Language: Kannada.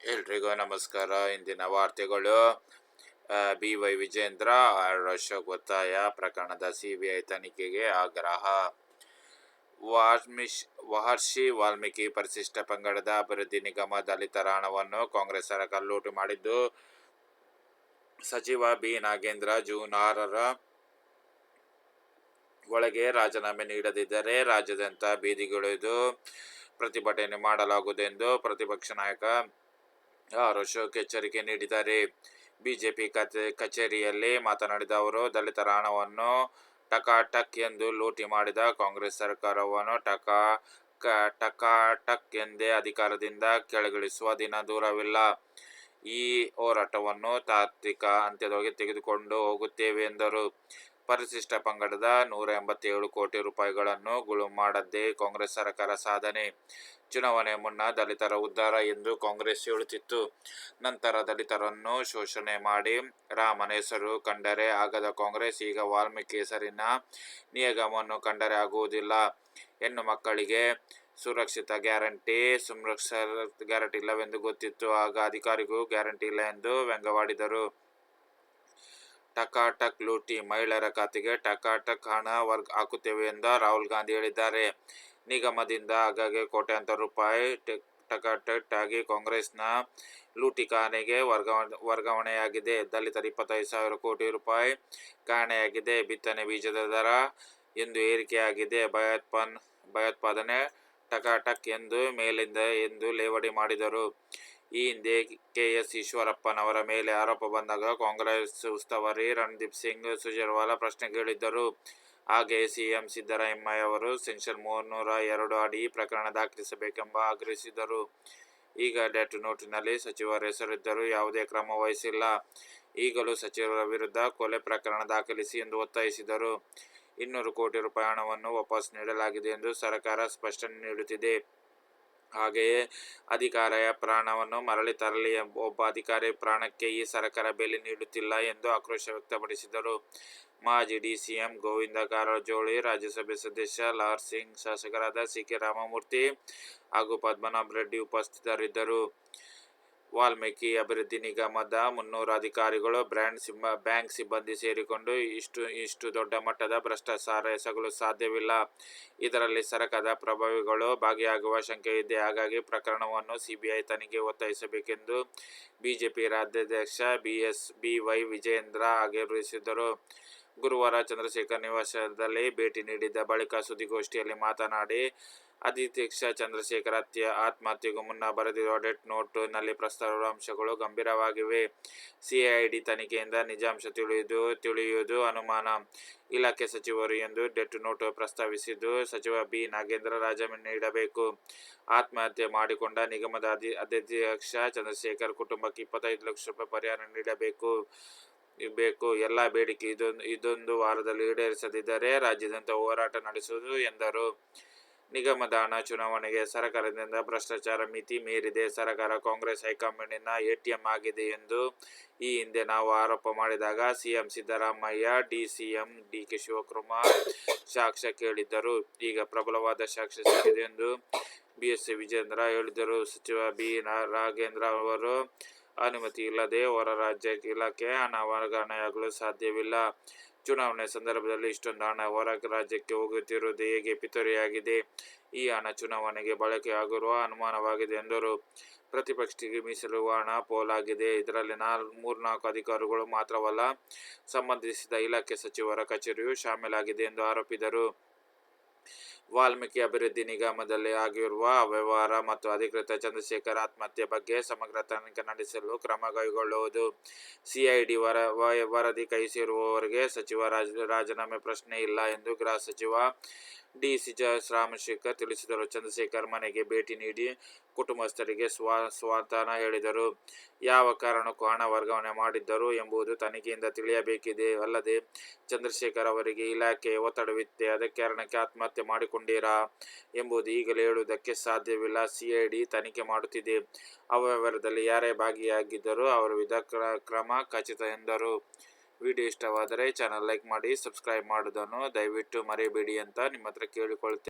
ಎಲ್ರಿಗೂ ನಮಸ್ಕಾರ. ಇಂದಿನ ವಾರ್ತೆಗಳು B Y Vijendra R Ashok ಒತ್ತಾಯ ಪ್ರಕರಣದ ಸಿಬಿಐ ತನಿಖೆಗೆ ಆಗ್ರಹ. ವಾಲ್ಮಿಶ್ ಮಹರ್ಷಿ ವಾಲ್ಮೀಕಿ ಪರಿಶಿಷ್ಟ ಪಂಗಡದ ಅಭಿವೃದ್ಧಿ ನಿಗಮ ದಲಿತರ ಹಣವನ್ನು ಕಾಂಗ್ರೆಸ್ ಸರ್ಕಾರ ಲೂಟಿ ಮಾಡಿದ್ದು, ಸಚಿವ ಬಿ ನಾಗೇಂದ್ರ ಜೂನ್ ಆರರ ಒಳಗೆ ರಾಜೀನಾಮೆ ನೀಡದಿದ್ದರೆ ರಾಜ್ಯಾದ್ಯಂತ ಬೀದಿಗಿಳಿದು ಪ್ರತಿಭಟನೆ ಮಾಡಲಾಗುವುದೆಂದು ಪ್ರತಿಪಕ್ಷ ನಾಯಕ ಆರ್ ಅಶೋಕ್ ಎಚ್ಚರಿಕೆ ನೀಡಿದ್ದಾರೆ. ಬಿಜೆಪಿ ಕಚೇ, ಕಚೇರಿಯಲ್ಲಿ ಮಾತನಾಡಿದ ಅವರು ದಲಿತರ ಹಣವನ್ನು ಟಕಾಟಕ್ ಎಂದು ಲೂಟಿ ಮಾಡಿದ ಕಾಂಗ್ರೆಸ್ ಸರ್ಕಾರವನ್ನು ಟಕಾ ಟಕಾಟಕ್ ಎಂದೇ ಅಧಿಕಾರದಿಂದ ಕೆಳಗಿಳಿಸುವ ದಿನ ದೂರವಿಲ್ಲ. ಈ ಹೋರಾಟವನ್ನು ತಾತ್ವಿಕ ಅಂತ್ಯದೊಳಗೆ ತೆಗೆದುಕೊಂಡು ಹೋಗುತ್ತೇವೆ ಎಂದರು. ಪರಿಶಿಷ್ಟ ಪಂಗಡದ ನೂರ ಎಂಬತ್ತೇಳು ಕೋಟಿ ರೂಪಾಯಿಗಳನ್ನು ಗುಳು ಮಾಡದ್ದೇ ಕಾಂಗ್ರೆಸ್ ಸರ್ಕಾರ ಸಾಧನೆ. ಚುನಾವಣೆ ಮುನ್ನ ದಲಿತರ ಉದ್ಧಾರ ಎಂದು ಕಾಂಗ್ರೆಸ್ ಹೇಳುತ್ತಿತ್ತು. ನಂತರ ದಲಿತರನ್ನು ಶೋಷಣೆ ಮಾಡಿ ರಾಮನ ಹೆಸರು ಕಂಡರೆ ಆಗದ ಕಾಂಗ್ರೆಸ್ ಈಗ ವಾಲ್ಮೀಕಿ ಹೆಸರಿನ ನಿಯಮವನ್ನು ಕಂಡರೆ ಆಗುವುದಿಲ್ಲ. ಹೆಣ್ಣು ಮಕ್ಕಳಿಗೆ ಸುರಕ್ಷಿತ ಗ್ಯಾರಂಟಿ ಸುರಕ್ಷ ಗ್ಯಾರಂಟಿ ಇಲ್ಲವೆಂದು ಗೊತ್ತಿತ್ತು. ಆಗ ಅಧಿಕಾರಿಗೂ ಗ್ಯಾರಂಟಿ ಇಲ್ಲ ಎಂದು ವ್ಯಂಗ್ಯವಾಡಿದರು ಟಕಾಟಕ್ ಲೂಟಿ ಮಹಿಳೆಯರ ಖಾತೆಗೆ ಟಕಾಟಕ್ ಹಣ ವರ್ಗ ಹಾಕುತ್ತೇವೆ ಎಂದು ರಾಹುಲ್ ಗಾಂಧಿ ಹೇಳಿದ್ದಾರೆ. ನಿಗಮದಿಂದ ಆಗಾಗ್ಗೆ ಕೋಟ್ಯಾಂತರ ರೂಪಾಯಿ ಟಕಾಟಕ್ ಆಗಿ ಕಾಂಗ್ರೆಸ್ನ ಲೂಟಿಖಾನೆಗೆ ವರ್ಗಾವಣೆ, ವರ್ಗಾವಣೆಯಾಗಿದೆ. ದಲಿತರ ಇಪ್ಪತ್ತೈದು ಸಾವಿರ ಕೋಟಿ ರೂಪಾಯಿ ಕಾಣೆಯಾಗಿದೆ ಬಿತ್ತನೆ ಬೀಜದ ದರ ಎಂದು ಏರಿಕೆಯಾಗಿದೆ. ಭಯೋತ್ಪಾನ್, ಭಯೋತ್ಪಾದನೆ ಟಕಾಟಕ್ ಎಂದು ಮೇಲಿಂದ ಎಂದು ಲೇವಡಿ ಮಾಡಿದರು. ಈ ಹಿಂದೆ ಕೆ ಎಸ್ ಈಶ್ವರಪ್ಪನವರ ಮೇಲೆ ಆರೋಪ ಬಂದಾಗ ಕಾಂಗ್ರೆಸ್ ಉಸ್ತುವಾರಿ ರಣದೀಪ್ ಸಿಂಗ್ ಸುಜರ್ವಾಲ ಪ್ರಶ್ನೆ ಕೇಳಿದ್ದರು. ಹಾಗೆಯೇ ಸಿಎಂ ಸಿದ್ದರಾಮಯ್ಯ ಅವರು ಸೆಕ್ಷನ್ ಮುನ್ನೂರ ಎರಡು ಅಡಿ ಪ್ರಕರಣ ದಾಖಲಿಸಬೇಕೆಂಬ ಆಗ್ರಹಿಸಿದರು ಈಗ ಡೆಟ್ ನೋಟಿನಲ್ಲಿ ಸಚಿವರ ಹೆಸರಿದ್ದರೂ ಯಾವುದೇ ಕ್ರಮ ವಹಿಸಿಲ್ಲ. ಈಗಲೂ ಸಚಿವರ ವಿರುದ್ಧ ಕೊಲೆ ಪ್ರಕರಣ ದಾಖಲಿಸಿ ಎಂದು ಒತ್ತಾಯಿಸಿದರು ಇನ್ನೂರು ಕೋಟಿ ರೂಪಾಯಿ ಹಣವನ್ನು ವಾಪಸ್ ನೀಡಲಾಗಿದೆ ಎಂದು ಸರ್ಕಾರ ಸ್ಪಷ್ಟನೆ ನೀಡುತ್ತಿದೆ. ಹಾಗೆಯೇ ಅಧಿಕಾರಿಯ ಪ್ರಾಣವನ್ನು ಮರಳಿ ತರಲಿ ಎಂಬ ಒಬ್ಬ ಅಧಿಕಾರಿ ಪ್ರಾಣಕ್ಕೆ ಈ ಸರ್ಕಾರ ಬೆಲೆ ನೀಡುತ್ತಿಲ್ಲ ಎಂದು ಆಕ್ರೋಶ ವ್ಯಕ್ತಪಡಿಸಿದರು. ಮಾಜಿ ಡಿಸಿಎಂ ಗೋವಿಂದ ಕಾರಜೋಳಿ, ರಾಜ್ಯಸಭೆ ಸದಸ್ಯ ಲಾರ್ ಸಿಂಗ್, ಶಾಸಕರಾದ ಸಿ ಕೆ ರಾಮಮೂರ್ತಿ ಹಾಗೂ ಪದ್ಮನಾಭ ರೆಡ್ಡಿ ಉಪಸ್ಥಿತರಿದ್ದರು. ವಾಲ್ಮೀಕಿ ಅಭಿವೃದ್ಧಿ ನಿಗಮದ ಮುನ್ನೂರು ಅಧಿಕಾರಿಗಳು ಬ್ರ್ಯಾಂಡ್ ಸಿಂಬ, ಬ್ಯಾಂಕ್ ಸಿಬ್ಬಂದಿ ಸೇರಿಕೊಂಡು ಇಷ್ಟು ಇಷ್ಟು ದೊಡ್ಡ ಮಟ್ಟದ ಭ್ರಷ್ಟಾಚಾರ ಎಸಗಲು ಸಾಧ್ಯವಿಲ್ಲ. ಇದರಲ್ಲಿ ಸರಕದ ಪ್ರಭಾವಿಗಳು ಭಾಗಿಯಾಗುವ ಶಂಕೆ ಇದೆ. ಹಾಗಾಗಿ ಪ್ರಕರಣವನ್ನು ಸಿಬಿಐ ತನಿಖೆ ಒತ್ತಾಯಿಸಬೇಕೆಂದು ಬಿಜೆಪಿ ರಾಜ್ಯಾಧ್ಯಕ್ಷ ಬಿ ಎಸ್ ವೈ ವಿಜಯೇಂದ್ರ ಆಗ್ರಹಿಸಿದರು ಗುರುವಾರ ಚಂದ್ರಶೇಖರ್ ನಿವಾಸದಲ್ಲಿ ಭೇಟಿ ನೀಡಿದ್ದ ಬಳಿಕ ಸುದ್ದಿಗೋಷ್ಠಿಯಲ್ಲಿ ಮಾತನಾಡಿ, ಅಧ್ಯಕ್ಷ ಚಂದ್ರಶೇಖರ್ ಹತ್ಯೆ, ಆತ್ಮಹತ್ಯೆಗೂ ಮುನ್ನ ಬರೆದಿರುವ ಡೆಟ್ ನೋಟ್ನಲ್ಲಿ ಪ್ರಸ್ತಾವದ ಅಂಶಗಳು ಗಂಭೀರವಾಗಿವೆ. ಸಿಐಡಿ ತನಿಖೆಯಿಂದ ನಿಜಾಂಶ ತಿಳಿಯುವುದು ತಿಳಿಯುವುದು ಅನುಮಾನ. ಇಲಾಖೆ ಸಚಿವರು ಎಂದು ಡೆಟ್ ನೋಟ್ ಪ್ರಸ್ತಾವಿಸಿದ್ದು, ಸಚಿವ ಬಿ. ನಾಗೇಂದ್ರ ರಾಜೀನಾಮೆ ನೀಡಬೇಕು. ಆತ್ಮಹತ್ಯೆ ಮಾಡಿಕೊಂಡ ನಿಗಮದ ಅಧಿ, ಅಧ್ಯಕ್ಷ ಚಂದ್ರಶೇಖರ್ ಕುಟುಂಬಕ್ಕೆ ಇಪ್ಪತ್ತೈದು ಲಕ್ಷ ರೂಪಾಯಿ ಪರಿಹಾರ ನೀಡಬೇಕು. ಬೇಕು ಎಲ್ಲ ಬೇಡಿಕೆ ಇದೊಂದು ಇದೊಂದು ವಾರದಲ್ಲಿ ಈಡೇರಿಸದಿದ್ದರೆ ರಾಜ್ಯದಂತ ಹೋರಾಟ ನಡೆಸುವುದು ಎಂದರು. ನಿಗಮದ ಹಣ ಚುನಾವಣೆಗೆ ಸರ್ಕಾರದಿಂದ ಭ್ರಷ್ಟಾಚಾರ ಮಿತಿ ಮೀರಿದೆ. ಸರ್ಕಾರ ಕಾಂಗ್ರೆಸ್ ಹೈಕಮಾಂಡಿನ ಎಟಿಎಂ ಆಗಿದೆ ಎಂದು ಈ ಹಿಂದೆ ನಾವು ಆರೋಪ ಮಾಡಿದಾಗ CM Siddaramaiah DCM DK Shivakumar ಸಾಕ್ಷ್ಯ ಕೇಳಿದ್ದರು. ಈಗ ಪ್ರಬಲವಾದ ಸಾಕ್ಷ್ಯ ಸಿಕ್ಕಿದೆ ಎಂದು ಬಿಎಸ್ ವಿಜೇಂದ್ರ ಹೇಳಿದರು. ಸಚಿವ ಬಿ ರಾಘೇಂದ್ರ ಅವರು ಅನುಮತಿ ಇಲ್ಲದೆ ಹೊರ ರಾಜ್ಯ ಇಲಾಖೆ ಹಣ ವರ್ಗಾವಣೆಯಾಗಲು ಸಾಧ್ಯವಿಲ್ಲ. ಚುನಾವಣೆ ಸಂದರ್ಭದಲ್ಲಿ ಇಷ್ಟೊಂದು ಹಣ ಹೊರ ರಾಜ್ಯಕ್ಕೆ ಹೋಗುತ್ತಿರುವುದು ಹೇಗೆ ಪಿತೂರಿಯಾಗಿದೆ? ಈ ಹಣ ಚುನಾವಣೆಗೆ ಬಳಕೆಯಾಗಿರುವ ಅನುಮಾನವಾಗಿದೆ ಎಂದರು. ಪ್ರತಿಪಕ್ಷಕ್ಕೆ ಮೀಸಲು ಹಣ ಪೋಲಾಗಿದೆ. ಇದರಲ್ಲಿ ನಾಲ್, ಮೂರ್ನಾಲ್ಕು ಅಧಿಕಾರಿಗಳು ಮಾತ್ರವಲ್ಲ, ಸಂಬಂಧಿಸಿದ ಇಲಾಖೆ ಸಚಿವರ ಕಚೇರಿಯೂ ಶಾಮೀಲಾಗಿದೆ ಎಂದು ಆರೋಪಿದರು. ವಾಲ್ಮೀಕಿ ಅಭಿವೃದ್ಧಿ ನಿಗಮದಲ್ಲಿ ಆಗಿರುವ ಅವ್ಯವಹಾರ ಮತ್ತು ಅಧಿಕೃತ ಚಂದ್ರಶೇಖರ್ ಆತ್ಮಹತ್ಯೆ ಬಗ್ಗೆ ಸಮಗ್ರ ತನಿಖೆ ನಡೆಸಲು ಕ್ರಮ ಕೈಗೊಳ್ಳುವುದು. ಸಿಐಡಿ ವರ ವರದಿ ಕೈ ಸಚಿವ ರಾಜ, ರಾಜೀನಾಮೆ ಪ್ರಶ್ನೆ ಇಲ್ಲ ಎಂದು ಗೃಹ ಸಚಿವ ಡಿ ಸಿ ಜ ರಾಮಶೇಖರ್ ತಿಳಿಸಿದರು. ಚಂದ್ರಶೇಖರ್ ಮನೆಗೆ ಭೇಟಿ ನೀಡಿ ಕುಟುಂಬಸ್ಥರಿಗೆ ಸ್ವಾ ಸ್ವಾಂತನ ಹೇಳಿದರು. ಯಾವ ಕಾರಣಕ್ಕೂ ಹಣ ವರ್ಗಾವಣೆ ಮಾಡಿದ್ದರು ಎಂಬುದು ತನಿಖೆಯಿಂದ ತಿಳಿಯಬೇಕಿದೆ. ಅಲ್ಲದೆ ಚಂದ್ರಶೇಖರ್ ಅವರಿಗೆ ಇಲಾಖೆಯ ಒತ್ತಡವಿತ್ತೆ, ಅದಕ್ಕೆ ಕಾರಣಕ್ಕೆ ಆತ್ಮಹತ್ಯೆ ಮಾಡಿಕೊಂಡಿರಾ ಎಂಬುದು ಈಗಲೇ ಹೇಳುವುದಕ್ಕೆ ಸಾಧ್ಯವಿಲ್ಲ. ಸಿಐಡಿ ತನಿಖೆ ಮಾಡುತ್ತಿದೆ. ಅವ್ಯವಹಾರದಲ್ಲಿ ಯಾರೇ ಭಾಗಿಯಾಗಿದ್ದರೂ ಅವರ ವಿಧ ಕ್ರಮ ಖಚಿತ ಎಂದರು. ವಿಡಿಯೋ ಇಷ್ಟವಾದರೆ ಚಾನಲ್ ಲೈಕ್ ಮಾಡಿ ಸಬ್ಸ್ಕ್ರೈಬ್ ಮಾಡೋದನ್ನು ದಯವಿಟ್ಟು ಮರೆಯಬೇಡಿ ಅಂತ ನಿಮ್ಮ ಹತ್ರ ಕೇಳಿಕೊಳ್ತೇನೆ.